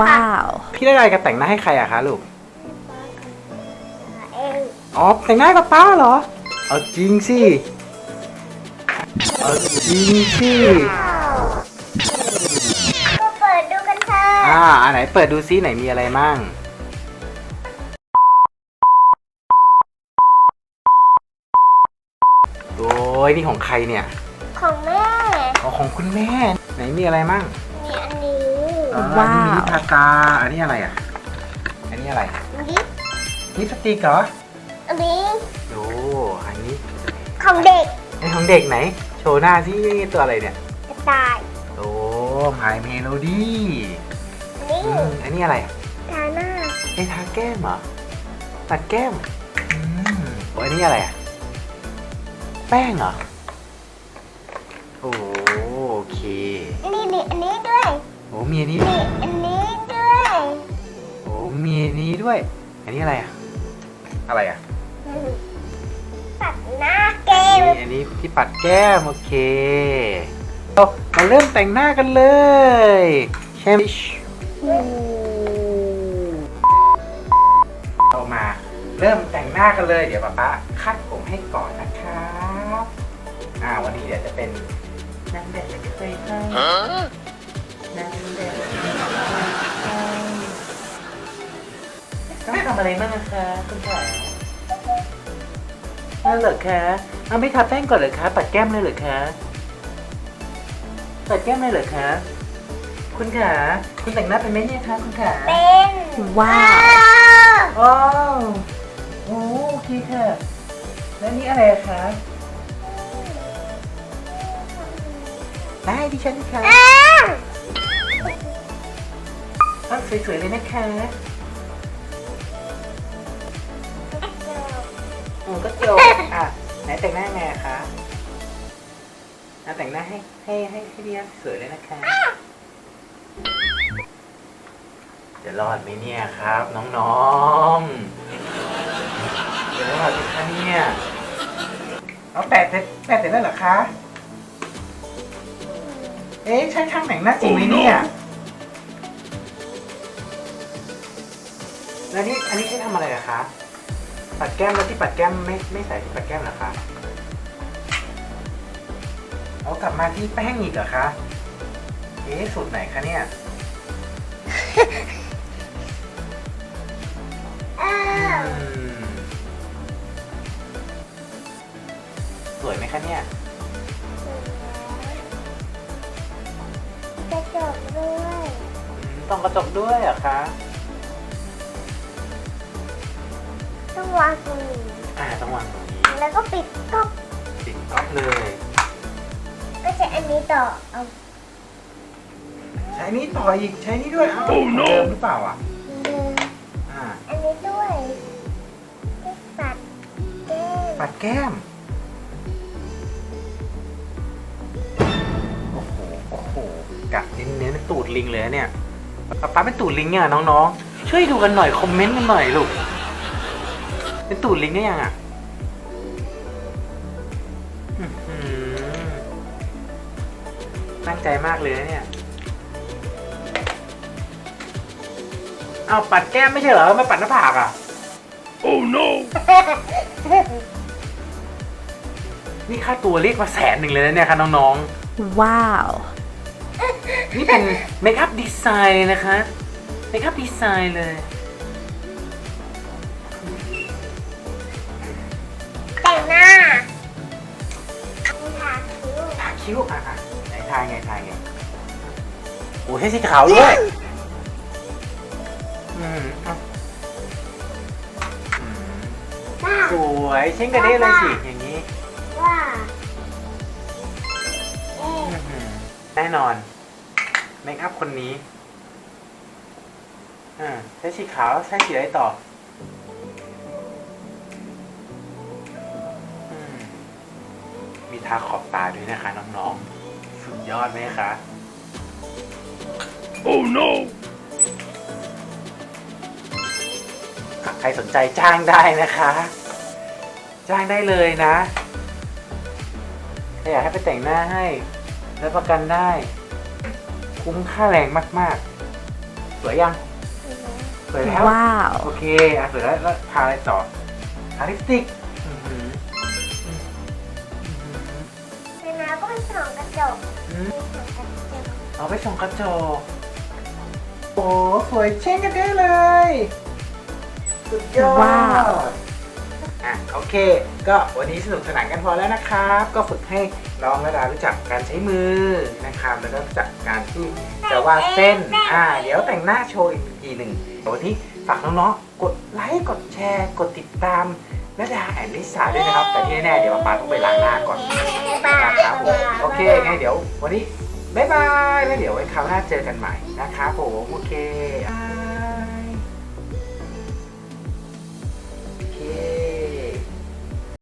Wow. พี่ได้อะไรกับแต่งหน้าให้ใครอะคะลูก เองอ๋อแต่งหน้าให้ป๊าป้าเหรอ เอาจริงสิ เอาจริงสิ ก็เปิดดูกันเถอะอ่า อันไหนเปิดดูซิไหนมีอะไรมั่ง โอ้ยนี่ของใครเนี่ย ของแม่ อ๋อของคุณแม่ ไหนมีอะไรมั่งมีอันนี้ อ่ว้าวมีลิปทากา อันนี้อะไรอะ อันนี้อะไร ลิปลิปสติกเหรออันนี้โอ้อันนี้ของเด็กไอของเด็กไหน โชว์หน้าที่ตัวอะไรเนี่ย กระต่ายโอ้พายเมโลดี้อันนี้อืมอันนี้อะไรอะทาหน้าไอทาแก้มเหรอ ตัดแก้มอืมโอ้อันนี้อะไรอะ แป้งเหรอ โอ้โอเคนี่นี่อันนี้ด้วยโอ้มีอันนี้นี่อันนี้ด้วยโอ้มีอันนี้ด้วย อันนี้อะไรอะอะไรอะปัดหน้าเกมนี่อันนี้ที่ปัดแก้มโอเคเรามาเริ่มแต่งหน้ากันเลยใช่ไหมเรามาเริ่มแต่งหน้ากันเลย เดี๋ยวป๊าป๊าคัดผมให้ก่อนนะครับอ่าวันนี้เดี๋ยวจะเป็นนางแบบเคยให้ำอะไรบ้างนะคะคุณขานั่นเหรอคะเอาไม่ทาแป้งก่อนเหรอคะปัดแก้มเลยเหรอคะปัดแก้มเลยเหรอคะคุณขาคุณแต่งหน้าเป็นไหมเนี่ยคะคุณขาเป็นว้าวว้าวโอ้โอเคค่ะ แล้วนี่อะไรอะคะได้ดิฉันค่ะอ้าวต้องสวยๆเลยนะคะ ก็จบอะไหนแต่งหน้าไงอะคะอะแต่งหน้าให้ให้ให้ให้เดียสวยเลยนะคะ จะรอดไหมเนี่ยครับ น้องๆจะรอดไหมคะเนี่ยเอาแปะเสร็จแปะเสร็จแล้วเหรอคะ เอ๊ะใช่ช่างแต่งหน้าจริงไหมเนี่ย แล้วนี่อันนี้ใช้ทำอะไรอะคะ ปัดแก้มแล้วที่ปัดแก้มไม่ไม่ใส่ที่ปัดแก้มเหรอคะเอากลับมาที่แป้งอีกเหรอคะ เอ๊ะสูตรไหนคะเนี่ยอ้าวอืมสวยไหมคะเนี่ยกระจกด้วยอืมต้องกระจกด้วยเหรอะคะ ต้องวางตรงนี้อ่าต้องวางตรงนี้แล้วก็ปิดก๊อกปิดก๊อกเลย ก็ใช้อันนี้ต่อเอาใช้นี้ต่ออีกใช้นี้ด้วยเอ้าเดิมหรือเปล่าอะเดินอ่าอันนี้ด้วยก็ปัดแก้มปัดแก้มโอ้โหโอ้โหกัดเน้นๆเป็นตูดลิงเลยนะเนี่ยป๊าป๊าเป็นตูดลิงเนี่ยน้องๆช่วยดูกันหน่อยคอมเมนต์กันหน่อยลูก เป็นตูดลิงได้ยังอะอื้อหือตั้งใจมากเลยนะเนี่ยเอาวปัดแก้มไม่ใช่เหรอ มาปัดหน้าผากอะนี่ค่าตัวเรียกมาแสนหนึ่งเลยนะเนี่ยค่ะน้อง Wow. ๆนี่เป็นเมคอัพดีไซน์นะคะ เมคอัพดีไซน์เลย แต่งหน้าทาคิ้วทาคิ้วอะอะไหนทายไงทายไงโอ้ใช้สีขาวด้วยอืมอะอืมว้าสวยเช่นกันได้เลยสิอย่างนี้ว่าเอ๊ะอื้อหือแน่นอนเมคอัพคนนี้อ่าใช้สีขาวใช้สีอะไรต่ออื ทาขอบตาด้วยนะคะน้องๆ สุดยอดไหมคะ Oh no! อะใครสนใจจ้างได้นะคะ จ้างได้เลยนะถ้าอยากให้ไปแต่งหน้าให้ แล้วประกันได้ คุ้มค่าแรงมาก ๆ สวยยัง สวยแล้ว ว้าว โอเค อะสวยแล้วแล้วทาอะไรต่อทาลิปสติก ในน้ำก็เป็นสองกระจกอืมมีสองกระจกเอาไปส่องกระจก โอ้สวยเช่นกันได้เลย สุดยอดว้าว อะโอเค ก็วันนี้สนุกสนานกันพอแล้วนะครับ ก็ฝึกให้น้องระดารู้จักการใช้มือนะครับ แล้วก็รู้จักการที่จะวาดเส้น อ่า เดี๋ยวแต่งหน้าโชว์อีกทีหนึ่งวันนี้ฝากน้องๆ กดไลค์ กดแชร์ กดติดตาม ระดาแอนลิสาด้วยนะครับ แต่ที่แน่ๆเดี๋ยวป๊าป๊าต้องไปล้างหน้าก่อนบายนะครับผมโอเคไงเดี๋ยว วันนี้บ๊ายบายแล้วเดี๋ยวไว้คราวหน้าเจอกันใหม่นะครับผมโอเคอ่า